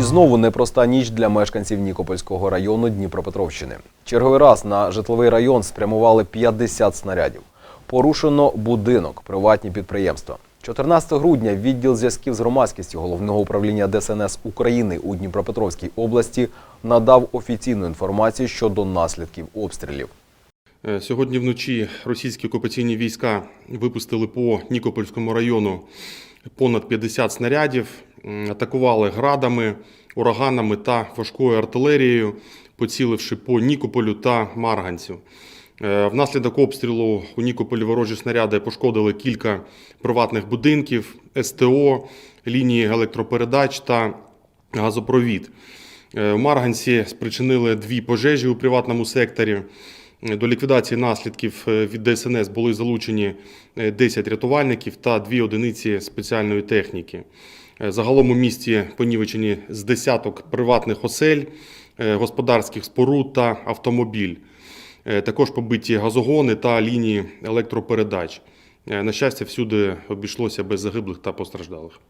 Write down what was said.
І знову непроста ніч для мешканців Нікопольського району Дніпропетровщини. Черговий раз на житловий район спрямували 50 снарядів. Порушено будинок, приватні підприємства. 14 грудня відділ зв'язків з громадськістю головного управління ДСНС України у Дніпропетровській області надав офіційну інформацію щодо наслідків обстрілів. Е, Сьогодні вночі російські окупаційні війська випустили по Нікопольському району понад 50 снарядів, атакували градами, ураганами та важкою артилерією, поціливши по Нікополю та Марганцю. Е, Внаслідок обстрілу у Нікополі ворожі снаряди пошкодили кілька приватних будинків, СТО, лінії електропередач та газопровід. Е, В Марганці спричинили дві пожежі у приватному секторі. Е, До ліквідації наслідків е, від ДСНС були залучені е, 10 рятувальників та дві одиниці спеціальної техніки. Е, Загалом у місті понівечені з десяток приватних осель, е, господарських споруд та автомобіль. Е, Також побиті газогони та лінії електропередач. На щастя, всюди обійшлося без загиблих та постраждалих.